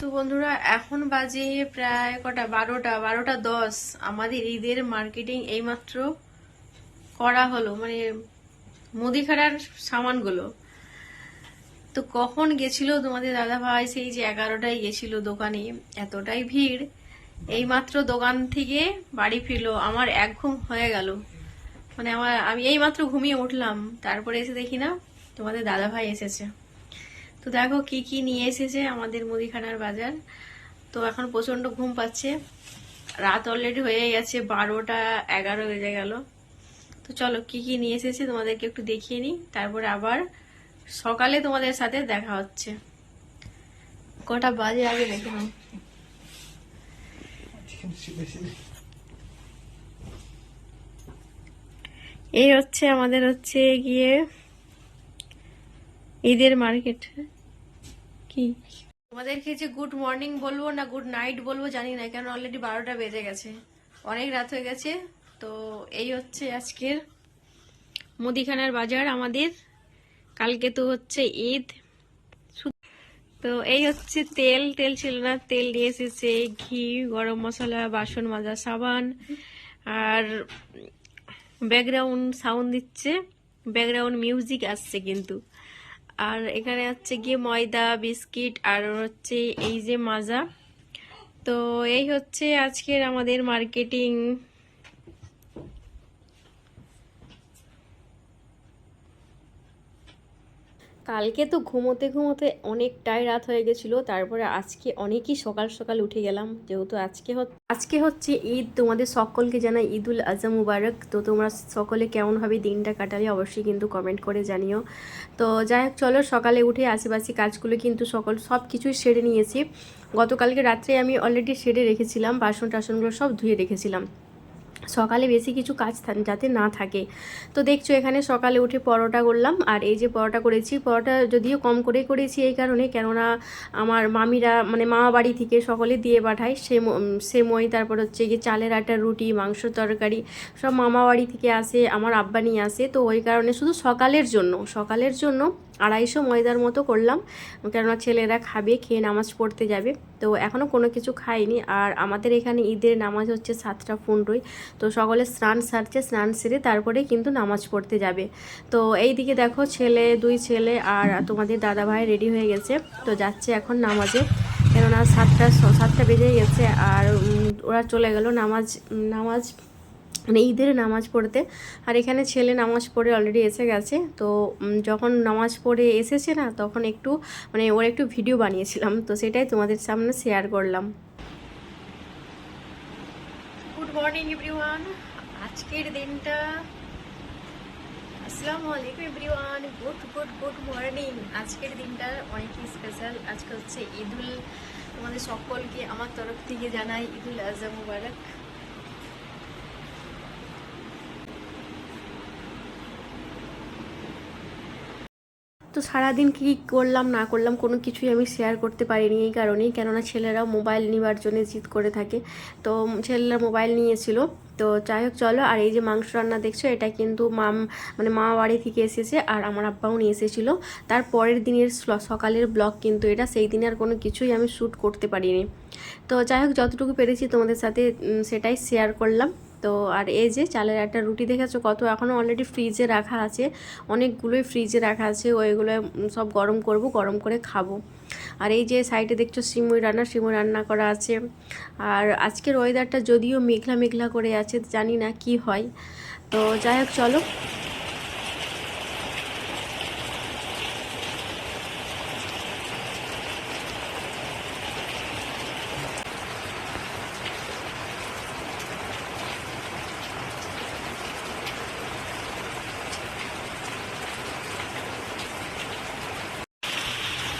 তো বন্ধুরা, এখন বাজে প্রায় কটা? বারোটা বারোটা দশ। আমাদের ঈদের মার্কেটিং এইমাত্র করা হলো মানে মুদিখানার সামানগুলো। তো কখন গেছিল তোমাদের দাদা ভাই সেই যে এগারোটায় গেছিল দোকানে, এতটাই ভিড়। এইমাত্র দোকান থেকে বাড়ি ফিরলো, আমার এক ঘুম হয়ে গেল। মানে আমার, আমি এইমাত্র ঘুমিয়ে উঠলাম, তারপরে এসে দেখি না তোমাদের দাদা ভাই এসেছে। তো দেখো কি কি নিয়ে এসেছে আমাদের মুদিখানার বাজার। তো এখন প্রচণ্ড ঘুম পাচ্ছে। রাত অলরেডি হয়ে গেছে, বারোটা এগারো বেজে গেল। তো চলো কি কি নিয়ে এসেছে তোমাদেরকে একটু দেখিয়ে নিই। তারপরে আবার সকালে তোমাদের সাথে দেখা হচ্ছে। কটা বাজে আগে দেখে নাও। এই হচ্ছে আমাদের হচ্ছে গিয়ে ঈদের মার্কেট। কি? তোমাদেরকে যে গুড মর্নিং বলব না গুড নাইট বলব জানি না, কেন অলরেডি বারোটা বেজে গেছে। অনেক রাত হয়ে গেছে, তো এই হচ্ছে আজকের মুদিখানার বাজার আমাদের। কালকে তো হচ্ছে ঈদ। তো এই হচ্ছে তেল তেল ছিল না, তেল নিয়ে এসেছে, ঘি, গরম মশলা, বাসন মাজা, সাবান, আর ব্যাকগ্রাউন্ড সাউন্ড দিচ্ছে। ব্যাকগ্রাউন্ড মিউজিক আসছে কিন্তু। আর এখানে হচ্ছে গিয়ে ময়দা, বিস্কিট আর হচ্ছে এই যে মাজা। তো এই হচ্ছে আজকের আমাদের মার্কেটিং কালকে তো ঘুমোতে ঘুমোতে অনেকটাই রাত হয়ে গেছিল, তারপরে আজকে অনেকই সকাল সকাল উঠে গেলাম। যেহেতু আজকে আজকে হচ্ছে ঈদ, তোমাদের সকলকে জানাই ঈদুল আজহা মুবারক। তো তোমরা সকলে কেমনভাবে দিনটা কাটালে অবশ্যই কিন্তু কমেন্ট করে জানিও। তো যাই হোক, চলো সকালে উঠে আশেপাশে কাজগুলো কিন্তু সকল, সব কিছুই সেরে নিয়েছি। গতকালকে রাত্রে আমি অলরেডি সেরে রেখেছিলাম বাসন টাসনগুলো সব ধুয়ে রেখেছিলাম। সকালে বেশি কিছু কাজ যাতে না থাকে। তো দেখছ এখানে সকালে উঠে পরোটা করলাম। আর এই যে পরোটা করেছি, পরোটা যদিও কম করে করেছি এই কারণে, কেননা আমার মামিরা মানে মামা বাড়ি থেকে সকলে দিয়ে পাঠায়। সে সেমই তারপর হচ্ছে গিয়ে চালের আটার রুটি, মাংস তরকারি, সব মামা বাড়ি থেকে আসে, আমার আব্বা নিয়ে আসে। তো ওই কারণে শুধু সকালের জন্য সকালের জন্য আড়াইশো ময়দার মতো করলাম। কেননা ছেলেরা খাবে, খেয়ে নামাজ পড়তে যাবে। তো এখনও কোনো কিছু খাইনি। আর আমাদের এখানে ঈদের নামাজ হচ্ছে সাতটা পনেরোই। তো সকলে স্নান সারছে, স্নান সেরে তারপরে কিন্তু নামাজ পড়তে যাবে। তো এই দিকে দেখো ছেলে, দুই ছেলে আর তোমাদের দাদা ভাই রেডি হয়ে গেছে। তো যাচ্ছে এখন নামাজে। কেননা সাতটা সাতটা বেজে গেছে আর ওরা চলে গেল নামাজ নামাজ মানে ঈদের নামাজ পড়তে। আর এখানে ছেলে নামাজ পড়ে অলরেডি এসে গেছে। তো যখন নামাজ পড়ে এসেছে না, তখন একটু মানে ওর একটু ভিডিও বানিয়েছিলাম। তো সেটাই তোমাদের সামনে শেয়ার করলাম। গুড মর্নিং এভরিওয়ান আজকের দিনটা, আসসালামু আলাইকুম everyone good good good morning আজকের দিনটা অনেকই স্পেশাল আজকে হচ্ছে ঈদুল, তোমাদের সকলকে আমার তরফ থেকে জানাই ঈদুল আজহা মুবারক। তো সারাদিন কী করলাম, না করলাম কোনো কিছুই আমি শেয়ার করতে পারিনি এই কারণেই। কেননা ছেলেরাও মোবাইল নেবার জন্য জিদ করে থাকে। তো ছেলেরা মোবাইল নিয়েছিল। তো যাই হোক, চলো। আর এই যে মাংস রান্না দেখছ, এটা কিন্তু মাম মানে মা বাড়ি থেকে এসেছে আর আমার আব্বাও নিয়ে এসেছিল। তার পরের দিনের সকালের ব্লগ কিন্তু এটা। সেই দিনে আর কোনো কিছুই আমি শ্যুট করতে পারিনি। তো যাই হোক, যতটুকু পেরেছি তোমাদের সাথে সেটাই শেয়ার করলাম। তো আর এই যে চালের একটা রুটি দেখেছ? কত এখনও অলরেডি ফ্রিজে রাখা আছে। অনেকগুলোই ফ্রিজে রাখা আছে। ওইগুলো সব গরম করব, গরম করে খাব। আর এই যে সাইডে দেখছ সিমুই রান্না সিমুই রান্না করা আছে। আর আজকের ওয়েদারটা যদিও মেঘলা মেঘলা করে আছে, জানি না কি হয়। তো যাই হোক, চলো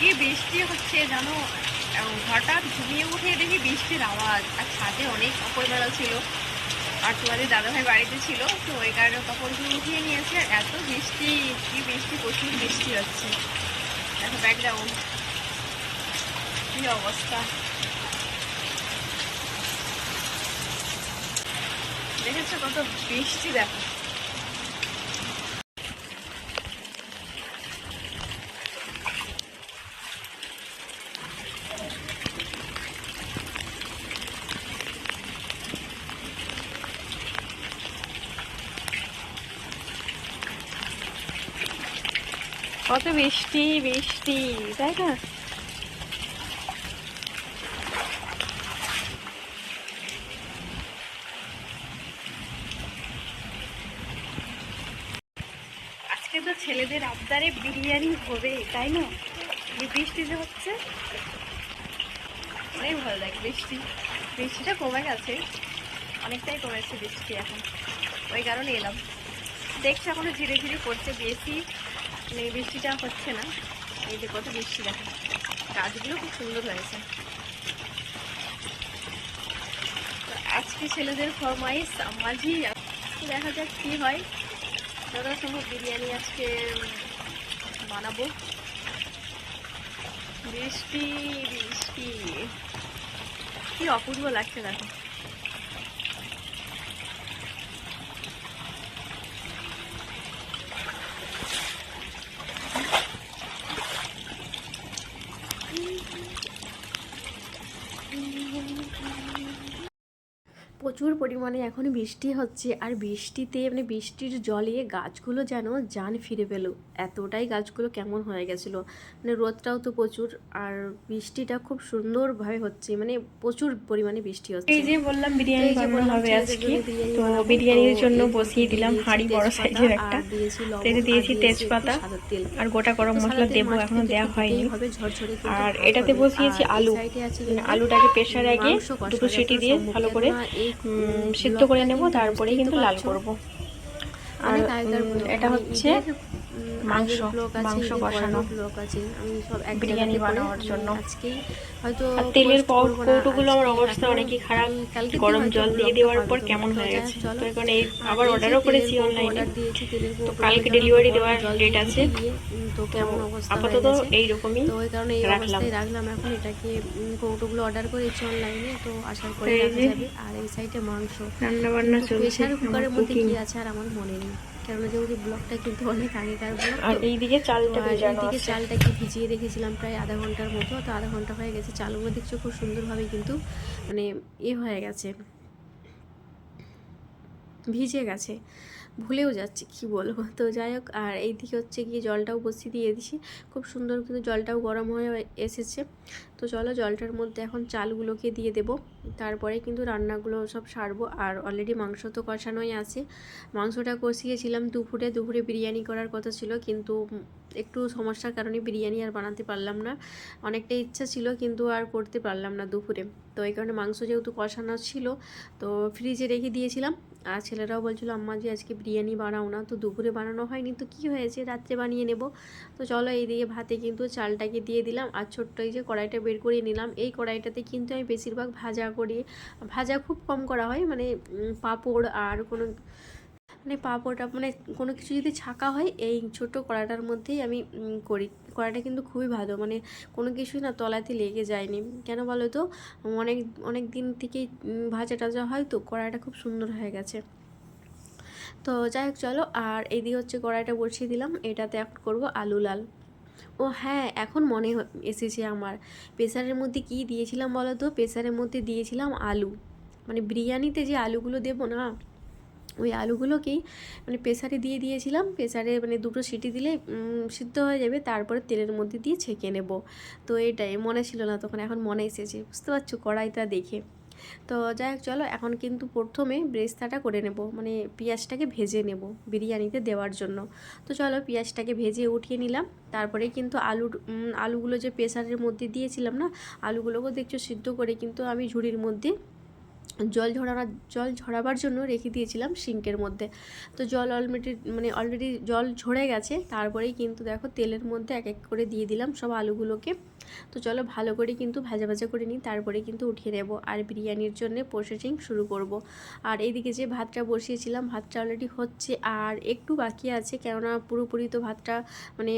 কি বৃষ্টি হচ্ছে জানো হঠাৎ ঘুমিয়ে উঠে দেখি বৃষ্টির আওয়াজ, আর ছাদে অনেক কাপড় বেড়া ছিল। আর তোমাদের দাদাভাই বাড়িতে ছিল, তো ওই কারণে কাপড়গুলো উঠিয়ে নিয়েছে, আর এত বৃষ্টি, কি বৃষ্টি, প্রচুর বৃষ্টি হচ্ছে। দেখো ব্যাকগ্রাউন্ড কি অবস্থা। দেখেছ কত বৃষ্টি দেখো কত বৃষ্টি বৃষ্টি তাই না? আজকে তো ছেলেদের আবদারে বিরিয়ানি হবে, তাই না? বৃষ্টি যে হচ্ছে? অনেক ভালো লাগে বৃষ্টি বৃষ্টিটা কমে গেছে, অনেকটাই কমেছে বৃষ্টি এখন। ওই কারণে এলাম। দেখছি এখনও ধীরে ধীরে পড়ছে বেশি মানে বৃষ্টিটা হচ্ছে না। এই যে কত বৃষ্টি দেখো গাছগুলো খুব সুন্দর হয়েছে। আজকে ছেলেদের ফরমাইশ মাঝি দেখা যাক কি হয়। যথাসম্ভব বিরিয়ানি আজকে বানাবো। বৃষ্টি বৃষ্টি। কি অপূর্ব লাগছে দেখো। প্রচুর পরিমাণে এখন বৃষ্টি হচ্ছে আর বৃষ্টিতে মানে বৃষ্টির জলে গাছগুলো যেন জান ফিরে পেল। এতটাই গাছগুলো কেমন হয়ে গেছিল। মানে রোদটাও তো প্রচুর আর বৃষ্টিটা খুব সুন্দরভাবে হচ্ছে মানে প্রচুর পরিমাণে বৃষ্টি হচ্ছে। এই যে বললাম বিরিয়ানি বানানো হবে আজকে তো বিরিয়ানির জন্য বসিয়ে দিলাম হাঁড়ি বড় সাইজের একটা। তেলে দিয়েছি তেজপাতা আর গোটা গরম মশলা দেবো এখনও দেওয়া হয়নি। ঝরঝরে আর এটাতে বসিয়েছি আলু। মানে আলুটাকে প্রেশারে আগে দুটো সিটি দিয়ে ভালো করে সিদ্ধ করে নেব তারপরেই কিন্তু লাল করব। আর এটা হচ্ছে মাংস, মাংস পরের কষানো। আছে। আমি সব এক বিরিয়ানি বানানোর জন্য। আজকেই হয়তো তেলের কৌটোগুলো আমার অবস্থা অনেকই খারাপ। কালকে গরম জল দিয়ে দেওয়ার পর কেমন হয়ে যাই গেছে? তো এখন এই আবার অর্ডারও করেছি অনলাইনে তো কালকে ডেলিভারি দেওয়ার ডেট আছে। তো কেমন অবস্থা আপাতত এইরকমই তো ওই কারণে এই। অবস্থায় রাখলাম। এখন এটাকে কৌটোগুলো অর্ডার করেছি অনলাইনে তো আসার পরে রাখা যাবে। আর এই সাইডে মাংস। রান্না বান্না চলছে প্রেশার কুকারের মধ্যে কি আছে আর আমার মনে নেই। কেননা যেহেতু ব্লগটা কিন্তু অনেক আগেকার ব্লগ আর এইদিকে চালটা এইদিকে আছে। চালটাকে ভিজিয়ে রেখেছিলাম প্রায় আধা ঘণ্টার মতো তো আধা ঘণ্টা হয়ে গেছে। চালগুলো দেখছ খুব সুন্দরভাবে কিন্তু মানে এ হয়ে গেছে। ভিজে গেছে। ভুলেও যাচ্ছি, কি বলব? তো যাই হোক, আর এইদিকে হচ্ছে গিয়ে জলটাও বসিয়ে দিয়ে দিছি খুব সুন্দর কিন্তু জলটাও গরম হয়ে এসেছে। তো চলো জলটার মধ্যে এখন চালগুলোকে দিয়ে দেব। তারপরে কিন্তু রান্নাগুলো সব সারবো। আর অলরেডি মাংস তো কষানোই আছে। মাংসটা কষিয়েছিলাম দুপুরে। দুপুরে বিরিয়ানি করার কথা ছিল, কিন্তু একটু সমস্যার কারণে বিরিয়ানি আর বানাতে পারলাম না। অনেকটা ইচ্ছা ছিল, কিন্তু আর করতে পারলাম না দুপুরে। তো এই কারণে মাংস যেহেতু কষানো ছিল, তো ফ্রিজে রেখে দিয়েছিলাম। আর ছেলেরাও বলছিল, আম্মা যে আজকে বিরিয়ানি বানাও না, তো দুপুরে বানানো হয়নি, তো কি হয়েছে? রাত্রে বানিয়ে নেব। তো চলো এই দিয়ে ভাতে কিন্তু চালটাকে দিয়ে দিলাম আর ছোট্ট এই যে কড়াইটা বের করে নিলাম। এই কড়াইটাতে কিন্তু আমি বেশিরভাগ ভাজা করি। ভাজা খুব কম করা হয় মানে পাঁপড় আর কোনো মানে পাঁপড়টা মানে কোনো কিছু যদি ছাকা হয়, এই ছোট কড়াটার মধ্যেই আমি করি। কড়াটা কিন্তু খুবই ভালো মানে কোনো কিছুই না তলাতে লেগে যায়নি। কেন বলো তো? অনেক অনেক দিন থেকেই ভাজা টাজা হয় তো, কড়াইটা খুব সুন্দর হয়ে গেছে। তো যাই হোক, চলো, আর এইদিকে হচ্ছে কড়াইটা বসিয়ে দিলাম, এটাতে এখন করব আলু লাল। ও হ্যাঁ এখন মনে এসেছে আমার। প্রেসারের মধ্যে কি দিয়েছিলাম বলো তো? প্রেসারের মধ্যে দিয়েছিলাম আলু। মানে বিরিয়ানিতে যে আলুগুলো দেবো না? ওই আলুগুলোকেই মানে প্রেসারে দিয়ে দিয়েছিলাম। প্রেসারে মানে দুটো সিটি দিলে সিদ্ধ হয়ে যাবে। তারপরে তেলের মধ্যে দিয়ে ছেঁকে নেব। তো এটাই, মনে ছিল না তখন, এখন মনে এসেছে। বুঝতে পারছ? কড়াইটা দেখে। তো যাই হোক, চলো, এখন কিন্তু প্রথমে ব্রেস্তাটা করে নেব। মানে পেঁয়াজটাকে ভেজে নেব বিরিয়ানিতে দেওয়ার জন্য। তো চলো, পেঁয়াজটাকে ভেজে উঠিয়ে নিলাম। তারপরে কিন্তু আলুর আলুগুলো যে প্রেসারের মধ্যে দিয়েছিলাম না, আলুগুলোকেও দেখছ সিদ্ধ করে কিন্তু আমি ঝুড়ির মধ্যে জল ঝরাবার জল ঝরাবার জন্য রেখে দিয়েছিলাম সিঙ্কের মধ্যে। তো জল অলরেডি মানে অলরেডি জল ঝরে গেছে, তারপরেই কিন্তু দেখো তেলের মধ্যে এক এক করে দিয়ে দিলাম সব আলুগুলোকে। তো চলো ভালো করে কিন্তু ভাজা ভাজা করে নিই, তারপরে কিন্তু উঠিয়ে নেব। আর বিরিয়ানির জন্য প্রসেসিং শুরু করব। আর এইদিকে যে ভাতটা বসিয়েছিলাম, ভাতটা অলরেডি হচ্ছে আর একটু বাকি আছে, কেননা পুরোপুরি তো ভাতটা মানে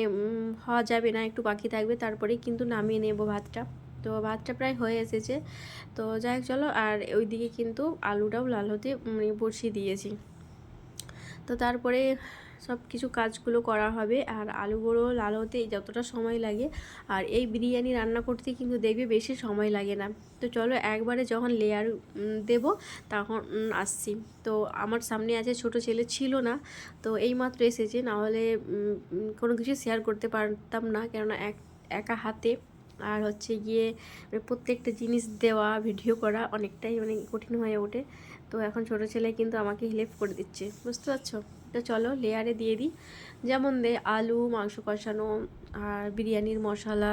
হওয়া যাবে না, একটু বাকি থাকবে তারপরেই কিন্তু নামিয়ে নেব ভাতটা। তো ভাতটা প্রায় হয়ে এসেছে। তো যাই হোক, চলো, আর ওইদিকে কিন্তু আলুটাও লাল হতে মানে বসিয়ে দিয়েছি। তো তারপরে সব কিছু কাজগুলো করা হবে, আর আলুগুলো লাল হতে যতটা সময় লাগে, আর এই বিরিয়ানি রান্না করতে কিন্তু দেখবে বেশি সময় লাগে না। তো চলো, একবারে যখন লেয়ার দেব, তখন আসছি। তো আমার সামনে আছে ছোট ছেলে ছিল না, তো এইমাত্র এসেছে। নাহলে কোনো কিছু শেয়ার করতে পারতাম না, কেননা এক, একা হাতে আর হচ্ছে গিয়ে মানে প্রত্যেকটা জিনিস দেওয়া, ভিডিও করা অনেকটাই মানে কঠিন হয়ে ওঠে। তো এখন ছোট ছেলে কিন্তু আমাকে হেল্প করে দিচ্ছে, বুঝতে পারছ? তো চলো লেয়ারে দিয়ে দিই। যেমন দে আলু, মাংস কষানো, আর বিরিয়ানির মশলা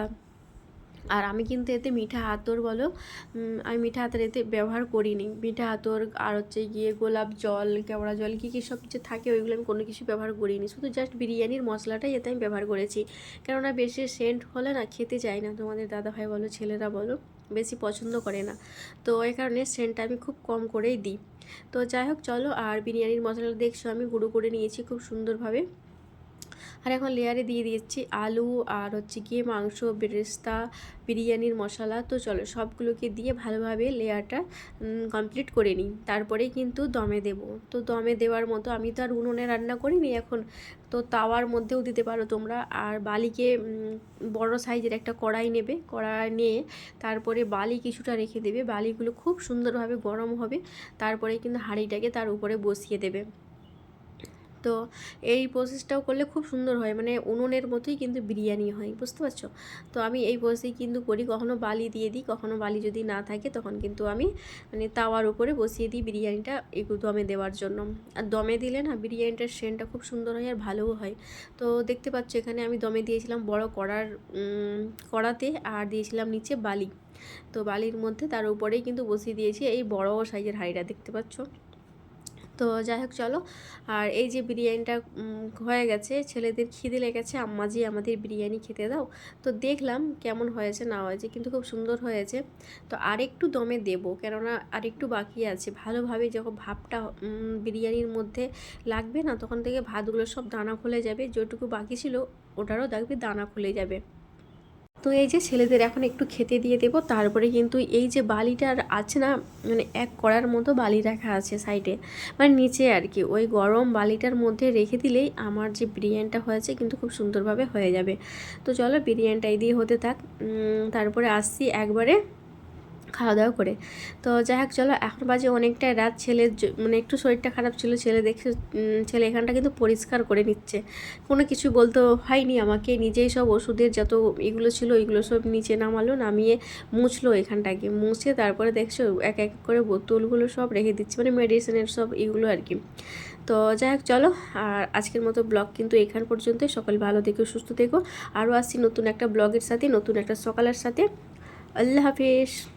আর আমি কিন্তু এতে মিঠা আতর বলো আমি মিঠা আতর এতে ব্যবহার করিনি। মিঠা আতর আর হচ্ছে গিয়ে গোলাপ জল, কেওড়া জল, কী কী সব কিছু থাকে, ওইগুলো আমি কোনো কিছু ব্যবহার করিনি। শুধু জাস্ট বিরিয়ানির মশলাটাই এতে আমি ব্যবহার করেছি। কেননা বেশি সেন্ট হলে না খেতে চায় না। তোমাদের দাদা ভাই বলো, ছেলেরা বলো, বেশি পছন্দ করে না। তো এই কারণে সেন্টটা আমি খুব কম করেই দিই। তো যাই হোক, চলো, আর বিরিয়ানির মশলাটা দেখছ, আমি গুঁড়ো করে নিয়েছি খুব সুন্দরভাবে। আর এখন লেয়ারে দিয়ে দিচ্ছি আলু আর হচ্ছে গিয়ে মাংস, বেরেস্তা, বিরিয়ানির মশলা। তো চলো সবগুলোকে দিয়ে ভালোভাবে লেয়ারটা কমপ্লিট করে নিই। তারপরেই কিন্তু দমে দেব। তো দমে দেওয়ার মতো আমি তো আর উনুনে রান্না করিনি এখন। তো তাওয়ার মধ্যেও দিতে পারো তোমরা। আর বালিকে বড় সাইজের একটা কড়াই নেবে। কড়াই নিয়ে তারপরে বালি কিছুটা রেখে দেবে। বালিগুলো খুব সুন্দরভাবে গরম হবে। তারপরে কিন্তু হাঁড়িটাকে তার উপরে বসিয়ে দেবে। তো এই প্রসেসটাও করলে খুব সুন্দর হয়। মানে উনুনের মতোই কিন্তু বিরিয়ানি হয়, বুঝতে পারছ? তো আমি এই প্রসেসেই কিন্তু করি। কখনো বালি দিয়ে দিই, কখনো বালি যদি না থাকে তখন কিন্তু আমি মানে তাওয়ার উপরে বসিয়ে দিই বিরিয়ানিটা একটু দমে দেওয়ার জন্য। আর দমে দিলে না বিরিয়ানিটার সেন্টটা খুব সুন্দর হয় আর ভালোও হয়। তো দেখতে পাচ্ছ এখানে আমি দমে দিয়েছিলাম বড় কড়ার কড়াতে আর দিয়েছিলাম নিচে বালি। তো বালির মধ্যে তার উপরেই কিন্তু বসিয়ে দিয়েছি এই বড় সাইজের হাঁড়িটা, দেখতে পাচ্ছ? তো যাই হোক চলো। আর এই যে বিরিয়ানিটা হয়ে গেছে ছেলেদের খিদে লেগেছে আম্মাজি আমাদের বিরিয়ানি খেতে দাও। তো দেখলাম কেমন হয়েছে না হয়েছে কিন্তু খুব সুন্দর হয়েছে। তো আরেকটু দমে দেবো কেননা আরেকটু বাকি আছে। ভালোভাবে যখন উম, বিরিয়ানির মধ্যে লাগবে না তখন থেকে ভাতগুলো সব দানা খুলে যাবে। যেটুকু বাকি ছিল ওটারও দেখবে দানা খুলে যাবে। তো এই যে ছেলেদের এখন একটু খেতে দিয়ে দেবো, তারপরে কিন্তু এই যে বালিটার আছে না মানে এক করার মতো বালি রাখা আছে সাইডে মানে নিচে আর কি, ওই গরম বালিটার মধ্যে রেখে দিলেই আমার যে বিরিয়ানিটা হয়েছে কিন্তু খুব সুন্দরভাবে হয়ে যাবে। তো চলো বিরিয়ানিটাই দিয়ে হতে থাক। তারপরে আসছি একবারে খাওয়া দাওয়া করে। তো যাই হোক চলো এখন বাজে অনেকটাই রাত। ছেলের জ- মানে একটু শরীরটা খারাপ ছিল ছেলে উম, ছেলে এখানটা কিন্তু পরিষ্কার করে নিচ্ছে। কোনো কিছু বলতে হয়নি আমাকে নিজেই সব ওষুধের যত এগুলো ছিল এগুলো সব নিচে নামালো নামিয়ে মুছলো এখানটাকে। মুছে তারপরে দেখছ এক এক করে বোতলগুলো সব রেখে দিচ্ছে মানে মেডিসিনের সব এগুলো আর কি। তো যাই হোক চলো আর আজকের মতো ব্লগ কিন্তু এখান পর্যন্তই। সকল ভালো থেকো সুস্থ থেকো। আরও আসছি নতুন একটা ব্লগের সাথে নতুন একটা সকালের সাথে। আল্লাহ হাফিজ।